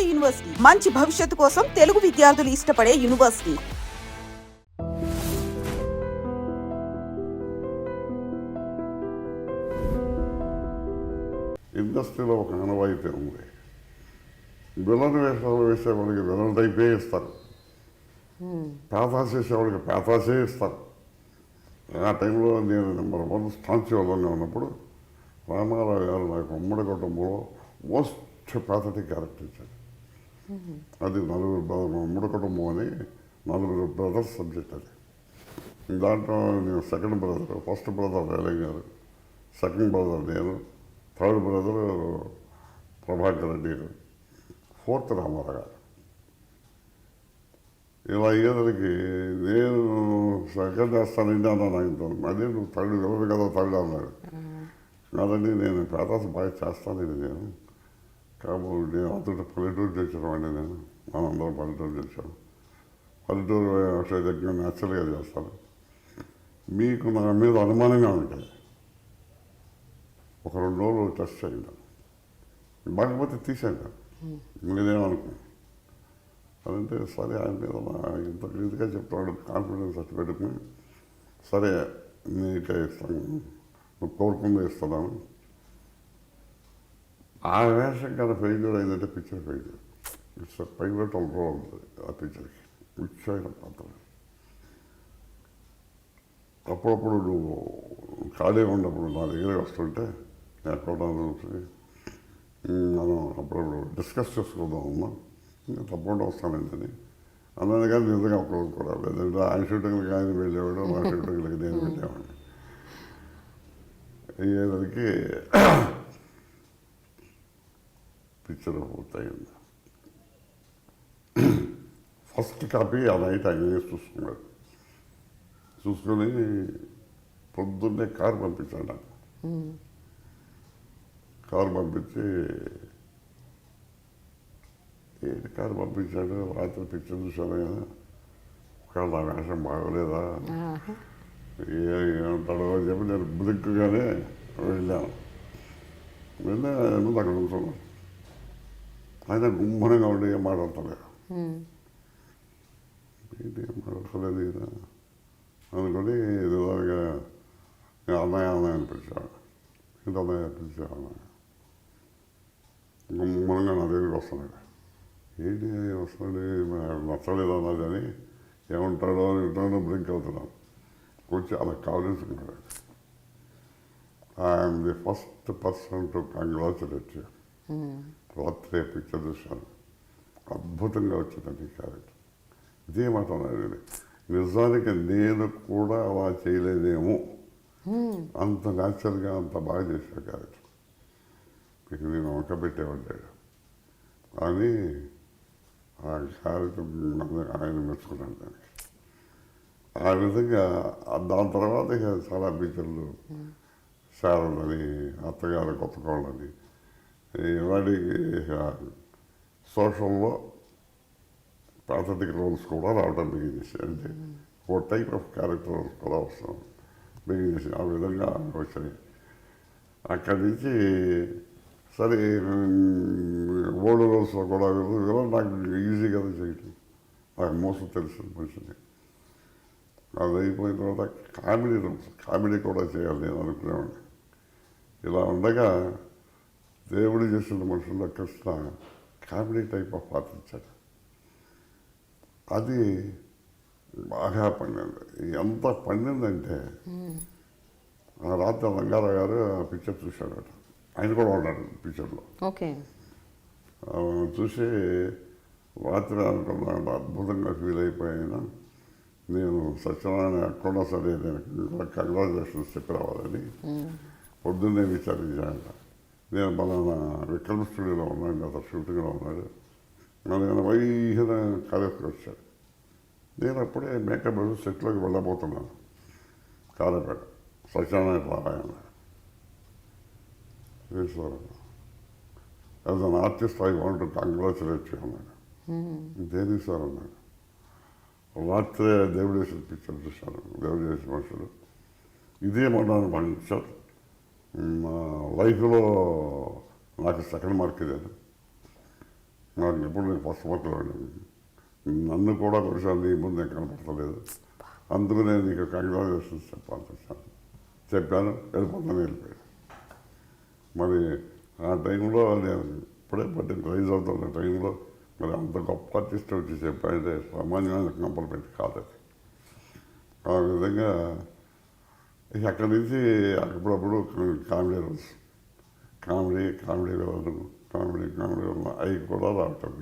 నాడు యూనివర్సిటీ. మంచి భవిష్యత్తు కోసం తెలుగు విద్యార్థులు ఇష్టపడే యూనివర్సిటీ. ఇండస్ట్రీలో ఒక ఆనవాయితీ ఉంది. విలన్ వేషాలు వేసేవాళ్ళకి విలన్ టైపే ఇస్తారు. పేతాస్ చేసేవాళ్ళకి పేతాసే ఇస్తారు. ఆ టైంలో నేను నెంబర్ వన్ స్టాంచి ఉన్నప్పుడు రామారావు గారు నాకు ఉమ్మడి కుటుంబంలో మోస్ట్ పేతటి క్యారెక్టర్ ఇచ్చారు. అది నలుగురు బ్రదర్ ఉమ్మడి కుటుంబం అని నలుగురు బ్రదర్స్ సబ్జెక్ట్ అది. దాంట్లో నేను second brother first brother Relangi గారు సెకండ్ బ్రదర్ నేను థర్డ్ బ్రదర్ ప్రభాకర్ రెడ్డి గారు ఫోర్త్ రామారావు గారు. ఇలా అయ్యేసరికి నేను సెకండ్ చేస్తానండి అన్నాను ఆయనతో అదే నువ్వు థర్డ్ ఎవరు కదా థర్డ్ అన్నాడు కాదండి నేను పేదాస బాగా చేస్తానండి నేను. కాబట్టి నేను అతడు పల్లెటూరు తెచ్చామండి నేను. మనందరం పల్లెటూరు చేశాను పల్లెటూరు వ్యవసాయ దగ్గర న్యాచురల్గా చేస్తాను మీకు నా మీద అనుమానంగా ఉంటుంది ఒక రెండు రోజులు టెస్ట్ చేయండి. బాగపోతే తీసేయండి. మీరేమనుకో అదంటే సరే ఆయన మీద ఇంత ఇదిగా చెప్తాడు కాన్ఫిడెన్స్ అట్టు పెట్టుకుని సరే నీకే ఇస్తాను. నువ్వు కోరుకుందే ఇస్తున్నాను ఆ వేషం కదా ఫెయిల్యూర్ అయిందంటే picture failure it's pilot role ఉంటుంది ఆ పిక్చర్కి ముఖ్యమైన పాత్ర అప్పుడప్పుడు నువ్వు ఖాళీ ఉన్నప్పుడు నా దగ్గర వస్తుంటే నేను ఎక్కడ మనం అప్పుడప్పుడు డిస్కస్ చేసుకుందాం అమ్మా. నేను తప్పకుండా వస్తానండి అని అన్నది కానీ నిజంగా అప్పుడు కూడా లేదంటే ఆయన షూటింగ్లకి ఆయన వెళ్ళేవాడు నా షూటింగ్లకి నేను వెళ్ళేవాడిని. అయ్యేసరికి పిక్చర్ పూర్తయింది ఫస్ట్ కాపీ ఆ నైట్ ఆయన చూసుకున్నాడు చూసుకొని పొద్దున్నే కారు పంపించాడు నాకు కారు పంపించి ఏంటి కారు పంపించాడు రాత్రి పిక్చర్ చూశాను కదా ఒకవేళ నా వేషం బాగోలేదా ఏ ఏమంటాడో అని చెప్పి నేను బ్లిక్గానే వెళ్ళాను వెళ్ళే ముందు అక్కడ కూర్చున్నాను ఆయన గుమ్మనంగా ఉండి ఏం మాట్లాడతలేదు. ఏంటి ఏం మాట్లాడతలేదు ఈయన? అనుకొని నేను అన్నయ్య అన్నయ్య అని పిలిచాను ఏంటి అన్నయ్య పిలిచాను అన్నయ్య గుమ్మనంగా నా దగ్గరికి వస్తున్నాడు ఏంటి వస్తున్నాడు నచ్చలేదు అన్నది అని ఏమంటాడో అని వింటాడో బ్లింక్ అవుతున్నాను. వచ్చి అలా కావలించుకున్నాడు. I'm the first person to congratulate you రాత్రి పిక్చర్ చూశాను. అద్భుతంగా వచ్చిందండి ఈ క్యారెక్టర్. ఇదే మాట అన్నాడు నిజానికి నేను కూడా అలా చేయలేదేమో. అంత న్యాచురల్గా అంత బాగా చేశాడు క్యారెక్టర్. ఇక నేను వంక పెట్టేవాడాడు అని ఆ క్యారెక్టర్ ఆయన మెచ్చుకున్నాను దానికి. ఆ విధంగా దాని తర్వాత ఇక చాలా పిక్చర్లు శారదని అత్తగారు కొత్త కోళ్ళని ఇవాడికి సోషల్లో ప్రాథమిక రోల్స్ కూడా రావడం బిగించేసి అంటే ఓ టైప్ ఆఫ్ క్యారెక్టర్ రోల్స్ కూడా వస్తాం బిగించేసి ఆ విధంగా వచ్చాయి అక్కడి నుంచి సరే ఓల్డ్ రోల్స్లో కూడా విలన్ నాకు ఈజీగా చేయటం. నాకు మోసం తెలిసిన మనిషిని. అది అయిపోయిన తర్వాత కామెడీ రోల్స్. కామెడీ కూడా చేయాలి నేను అనుకునేవాడిని. ఇలా ఉండగా దేవుడు చేసిన మనుషుల్లో కృష్ణ కామెడీ టైప్ ఆఫ్ పాత్ర ఇచ్చాడు. అది బాగా పండింది. ఎంత పండిందంటే ఆ రాత్రి రంగారావు గారు ఆ పిక్చర్ చూశాడట. ఆయన కూడా ఉన్నాడు పిక్చర్లో చూసి రాత్రి అనుకున్నాను అద్భుతంగా ఫీల్ అయిపోయాను నేను సత్యనారాయణ ఎక్కడున్నా సరే నేను కంగ్రాచులేషన్స్ చెప్పి రావాలని పొద్దున్నే విచారించాను నేను బలానా విక్రమ్ స్టూడియోలో ఉన్నాను అతను షూటింగ్లో ఉన్నాడు నేను వైహన కాలేజ్కి వచ్చాడు నేను అప్పుడే మేకప్ సెట్లోకి వెళ్ళబోతున్నాను. Kalepeta Satyanarayana Ramayana as an artist I want congratulate you అన్నాడు దేనికి సార్ అన్నాడు రాత్రే దేవుడు చేసిన పిక్చర్ చూశాను. దేవుడు చేసిన మనుషులు ఇదే మొన్న పంచారు మా లైఫ్లో నాకు సెకండ్ మార్క్ లేదు నాకు ఎప్పుడు నేను ఫస్ట్ మొక్కలు నన్ను కూడా కొంచెం ముందు నేను కనపడలేదు అందుకు నేను నీకు కంగ్రాచులేషన్స్ చెప్పాల్సి వచ్చాను చెప్పాను వెళ్ళిపోతాను వెళ్ళిపోయాను. మరి ఆ టైంలో నేను ఇప్పుడే పట్టి రైజ్ అవుతున్న టైంలో మరి అంత గొప్ప ఆర్టిస్ట్ వచ్చి చెప్పాడంటే సామాన్యమైన కంపల్మెంట్ కాదు అది ఆ విధంగా అక్కడి నుంచి అప్పుడప్పుడు కామెడీ రోజు కామెడీ కామెడీ వెళ్ళడం కామెడీ కామెడీ వెళ్ళడం అవి కూడా రావటం.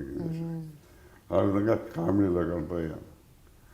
ఆ విధంగా కామెడీలో కలిపోయాను